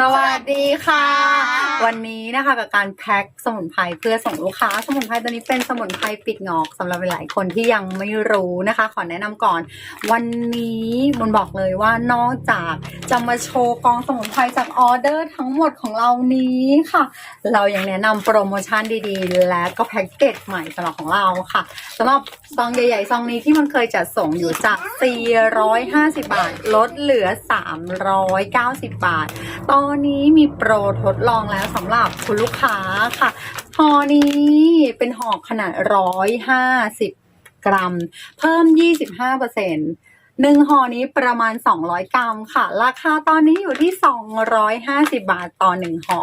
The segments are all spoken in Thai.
สวัสดีค่ะ วันนี้นะคะกับการแพ็คสมุนไพรเพื่อส่งลูกค้า สมุนไพรตัวนี้เป็นสมุนไพรปิดงอกสำหรับหลายคนที่ยังไม่รู้นะคะ ขอแนะนำก่อน วันนี้บนบอกเลยว่านอกจากจะมาโชว์กองสมุนไพรจากออเดอร์ทั้งหมดของเรานี้ค่ะ เรายังแนะนำโปรโมชั่นดีๆ และก็แพ็กเกจใหม่สำหรับของเราค่ะสำหรับซองใหญ่ๆซองนี้ที่มันเคยจัดส่งอยู่จาก 450 บาท ลดเหลือ 390 บาทตอนนี้มีโปรทดลองแล้วสำหรับคุณลูกค้าค่ะห่อนี้เป็นห่อขนาด150กรัม เพิ่ม25เปอร์เซ็นต์หนึ่งห่อนี้ประมาณ 200 กรัมค่ะ ราคาตอนนี้อยู่ที่ 250 บาทต่อหนึ่งห่อ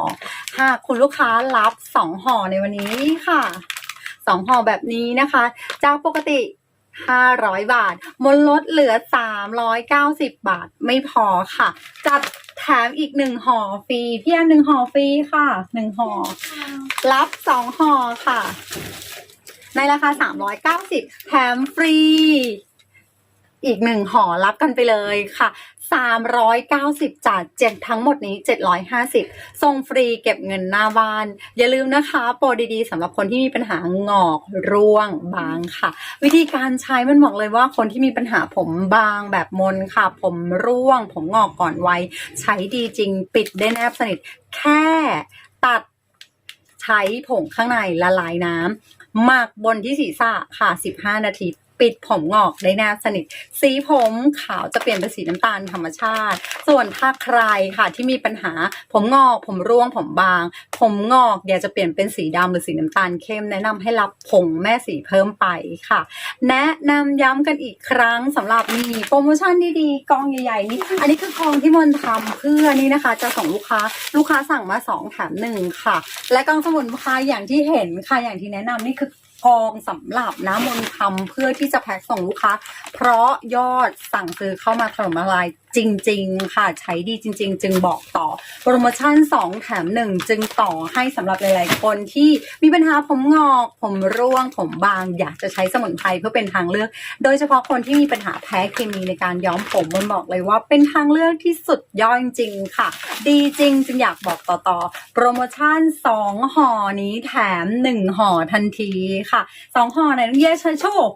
หากคุณลูกค้ารับ2ห่อในวันนี้ค่ะ2ห่อแบบนี้นะคะจากปกติ500 บาท มนลดเหลือ 390 บาทไม่พอค่ะ จัด แถมอีกหนึ่งห่อฟรีพี่แอมหนึ่งห่อฟรีค่ะหนึ่งห่อรับสองห่อค่ะ ในราคา390แถมฟรี อีกหนึ่งห่อรับกันไปเลยค่ะ 390จากเจ็ดทั้งหมดนี้ 750ส่งฟรีเก็บเงินหน้าบ้าน อย่าลืมนะคะโปรดีๆสำหรับคนที่มีปัญหางอกร่วงบางค่ะ วิธีการใช้มันบอกเลยว่าคนที่มีปัญหาผมบางแบบมนค่ะ ผมร่วง ผมงอกก่อนวัยใช้ดีจริง ปิดได้แนบสนิท แค่ตัดใช้ผงข้างในละลายน้ำหมักบนที่ศีรษะค่ะ 15 นาที ปิดผมงอกได้แนบสนิท สีผมขาวจะเปลี่ยนเป็นสีน้ำตาลธรรมชาติ ส่วนถ้าใครค่ะที่มีปัญหาผมงอก ผมร่วงผมบาง ผมงอกอยากจะเปลี่ยนเป็นสีดำหรือสีน้ำตาลเข้ม แนะนำให้รับผงแม่สีเพิ่มไปค่ะ แนะนำย้ำกันอีกครั้งสำหรับนี่โปรโมชั่นดีๆกองใหญ่ๆนี่อันนี้คือกองที่มนทำเพื่อนี่นะคะ จะส่งลูกค้าลูกค้าสั่งมาสองแถมหนึ่งค่ะ และกองสมุนไพรอย่างที่เห็นค่ะอย่างที่แนะนำนี่คือ กองสำหรับน้ำมนต์ทำเพื่อที่จะแพ็คส่งลูกค้า เพราะยอดสั่งซื้อเข้ามาถล่มละลายจริง ๆ ค่ะใช้ดีจริง ๆ จึงบอกต่อ โปรโมชั่น 2 แถม 1 จึงต่อให้สำหรับหลาย ๆ คนที่มีปัญหาผมงอก ผมร่วง ผมบาง อยากจะใช้สมุนไพรเพื่อเป็นทางเลือก โดยเฉพาะคนที่มีปัญหาแพ้เคมีในการย้อมผมมันบอกเลยว่าเป็นทางเลือกที่สุดยอดจริง ๆ ค่ะ ดีจริง จึงอยากบอกต่อ ๆ โปรโมชั่น 2ห่อนี้แถม 1ห่อทันทีค่ะ 2ห่อไหนเย่เชโชค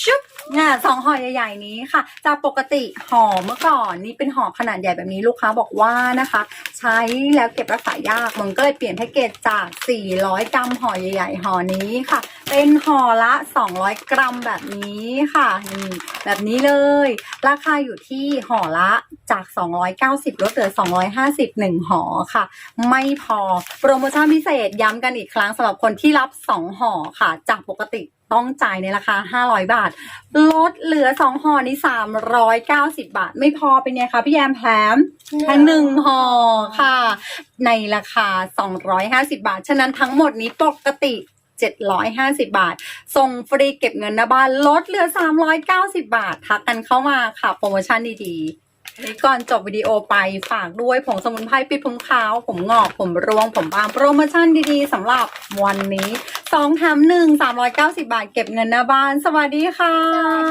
ชุบเนี่ยสองห่อใหญ่ ๆ นี้ค่ะ จากปกติห่อเมื่อก่อนนี่เป็นห่อขนาดใหญ่แบบนี้ลูกค้าบอกว่านะคะ ใช้แล้วเก็บรักษายากมันก็เลยเปลี่ยนแพ็กเกจจาก 400 กรัมห่อใหญ่ ๆห่อนี้ค่ะ เป็นห่อละ 200 กรัมแบบนี้ค่ะนี่แบบนี้เลย ราคาอยู่ที่ห่อละจาก 290ลดเหลือ 250หนึ่งห่อค่ะ ไม่พอโปรโมชั่นพิเศษย้ำกันอีกครั้งสำหรับคนที่รับ 2ห่อค่ะ จากปกติต้องจ่ายในราคา 500 บาทลดเหลือ2ห่อนี้390บาท ไม่พอเป็นไงคะพี่แยมแถมแค่หนึ่งห่อค่ะ ในราคา250บาท ฉะนั้นทั้งหมดนี้ปกติ750 บาท ส่งฟรีเก็บเงินหน้าบ้าน ลดเหลือ 390 บาท ทักกันเข้ามาค่ะ โปรโมชั่นดีๆนี่ก่อนจบวิดีโอไปฝากด้วยผงสมุนไพรปิดผมขาว ผมงอก ผมร่วง ผมบาง โปรโมชั่นดีๆสำหรับวันนี้ สองแถมหนึ่งสามร้อยเก้าสิบาทเก็บเงินหน้าบ้าน สวัสดีค่ะ